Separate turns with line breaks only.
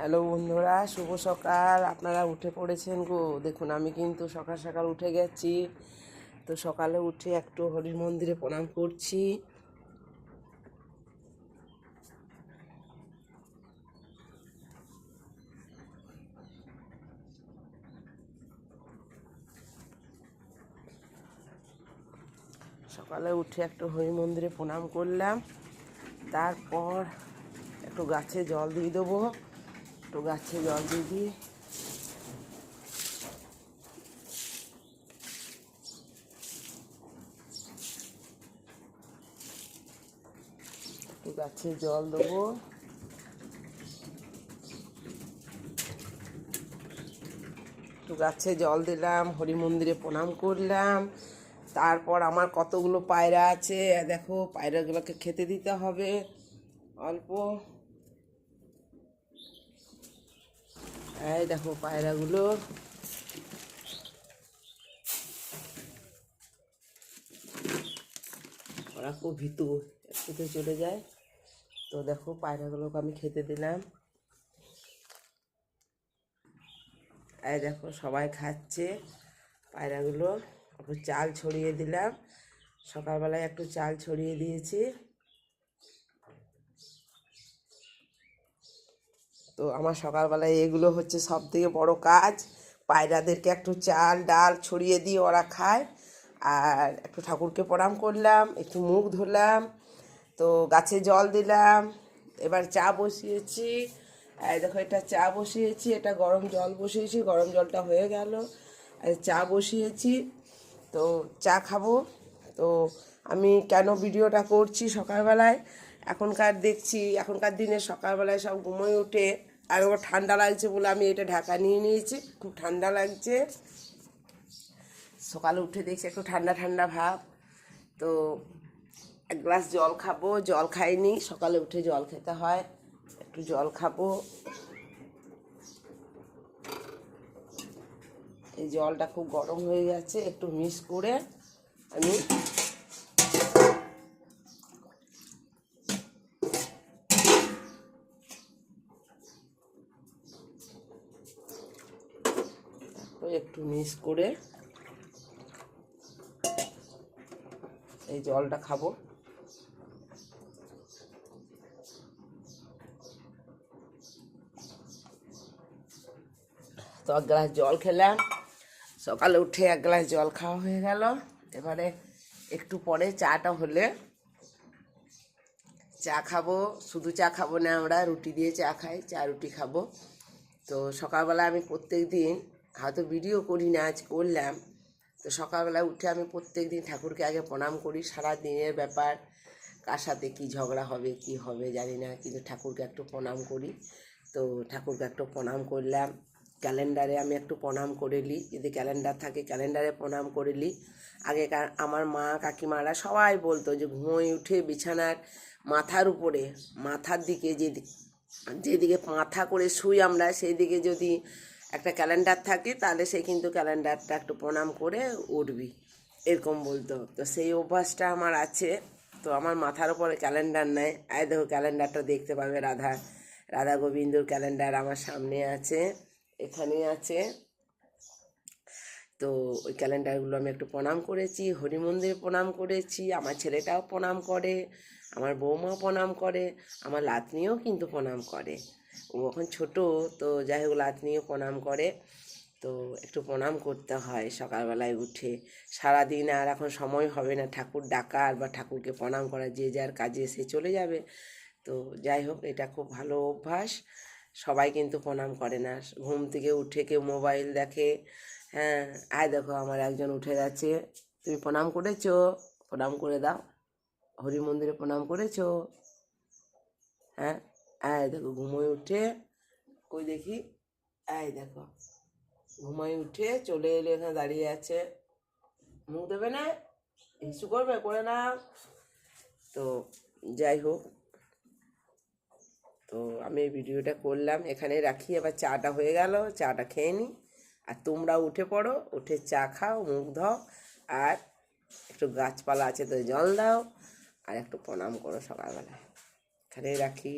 Hello বন্ধুরা, শুভ সকাল। আপনারা উঠে পড়েছেন গো। দেখুন, আমি কিন্তু সকাল সকাল উঠে গেছি। তো সকালে উঠে একটু হরির মন্দিরে প্রণাম করছি। সকালে উঠে একটু হরি মন্দিরে প্রণাম করলাম। তারপর একটু গাছে জল দিয়ে দেবো। একটু গাছে জল দিয়ে দিই একটু গাছে জল দেবো। একটু গাছে জল দিলাম, হরি মন্দিরে প্রণাম করলাম। তারপর আমার কতগুলো পায়রা আছে দেখো, পায়রাগুলোকে খেতে দিতে হবে। অল্প। এই দেখো পায়রাগুলো। ওরা খুব ভীতু, একটুতে চলে যায়। তো দেখো পায়রাগুলোকে আমি খেতে দিলাম। এই দেখো সবাই খাচ্ছে পায়রাগুলো। একটু চাল ছড়িয়ে দিলাম। সকালবেলায় একটু চাল ছড়িয়ে দিয়েছি। তো আমার সকালবেলায় এগুলো হচ্ছে সব থেকে বড়ো কাজ। পায়রাদেরকে একটু চাল, ডাল ছড়িয়ে দিয়ে ওরা খায়। আর একটু ঠাকুরকে প্রণাম করলাম, একটু মুখ ধুলাম, তো গাছে জল দিলাম। এবার চা বসিয়েছি। দেখো, এটা চা বসিয়েছি, এটা গরম জল বসিয়েছি, গরম জলটা হয়ে গেল। চা বসিয়েছি, তো চা খাব। তো আমি কেন ভিডিওটা করছি সকালবেলায়? এখনকার দেখছি, এখনকার দিনে সকালবেলায় সব ঘুমোয় উঠে আর আমার ঠান্ডা লাগছে বলে আমি এটা ঢাকা নিয়ে নিয়েছি, খুব ঠান্ডা লাগছে। সকালে উঠে দেখছি একটু ঠান্ডা ঠান্ডা ভাব। তো এক গ্লাস জল খাব, জল খাইনি, সকালে উঠে জল খেতে হয়, একটু জল খাব। এই জলটা খুব গরম হয়ে গেছে, একটু মিক্স করে আমি একটু মিক্স করে এই জলটা খাব। তো এক গ্লাস জল খেলাম। সকালে উঠে এক গ্লাস জল খাওয়া হয়ে গেল। এবারে একটু পরে চাটা হলে চা খাব। শুধু চা খাব না, আমরা রুটি দিয়ে চা খাই, চা রুটি খাব। তো সকালবেলা আমি প্রত্যেক দিন হয়তো ভিডিও করি না, আজ করলাম। তো সকালবেলা উঠে আমি প্রত্যেক দিন ঠাকুরকে আগে প্রণাম করি, সারা দিনের ব্যাপার। কার সাথে কী ঝগড়া হবে, কি হবে জানি না, কিন্তু ঠাকুরকে একটু প্রণাম করি। তো ঠাকুরকে একটু প্রণাম করলাম। ক্যালেন্ডারে আমি একটু প্রণাম করে নিই, যদি ক্যালেন্ডার থাকে ক্যালেন্ডারে প্রণাম করে নিই। আগেকার আমার মা, কাকিমারা সবাই বলতো যে ঘুমোয় উঠে বিছানার মাথার উপরে, মাথার দিকে যে যেদিকে মাথা করে শুই আমরা সেই দিকে যদি একটা ক্যালেন্ডার থাকে, তাহলে সে কিন্তু ক্যালেন্ডারটা একটু প্রণাম করে উঠবি, এরকম বলতো। তো সেই অভ্যাসটা আমার আছে, তো আমার মাথার উপরে ক্যালেন্ডার নেয় আয় দেখো ক্যালেন্ডারটা দেখতে পাবে, রাধা রাধা গোবিন্দর ক্যালেন্ডার আমার সামনে আছে, এখানে আছে। তো ওই ক্যালেন্ডারগুলো আমি একটু প্রণাম করেছি হরি মন্দিরে প্রণাম করেছি, আমার ছেলেটাও প্রণাম করে, আমার বৌমাও প্রণাম করে, আমার লাতনিও কিন্তু প্রণাম করে। ও এখন ছোট, তো যাই হোক লাতনিও প্রণাম করে। তো একটু প্রণাম করতে হয় সকালবেলায় উঠে। সারাদিন আর এখন সময় হবে না, ঠাকুর ডাকার বা ঠাকুরকে প্রণাম করা, যে যার কাজে সে চলে যাবে। তো যাই হোক, এটা খুব ভালো অভ্যাস। সবাই কিন্তু প্রণাম করে না। ঘুম থেকে উঠে কেউ মোবাইল দেখে হ্যাঁ আয় দেখো আমার একজন উঠে গেছে। তুমি প্রণাম করেছ? প্রণাম করে দাও। হরি মন্দিরে প্রণাম করেছ? হ্যাঁ? আয় দেখো, ঘুমোয় উঠে কই দেখি? আয় দেখো, ঘুমায় উঠে চলে এলে, এখানে দাঁড়িয়ে আছে। মুখ দেবে না? হিসু করবে করে না? তো যাই হোক, তো আমি এই ভিডিওটা করলাম, এখানে রাখি আবার চাটা হয়ে গেল, চাটা খেয়ে নিই আর তোমরা উঠে পড়ো, উঠে চা খাও, মুখ দাও আর একটু গাছপালা আছে তো জল দাও, আর একটু প্রণাম করো সকালবেলায়। এখানেই রাখি।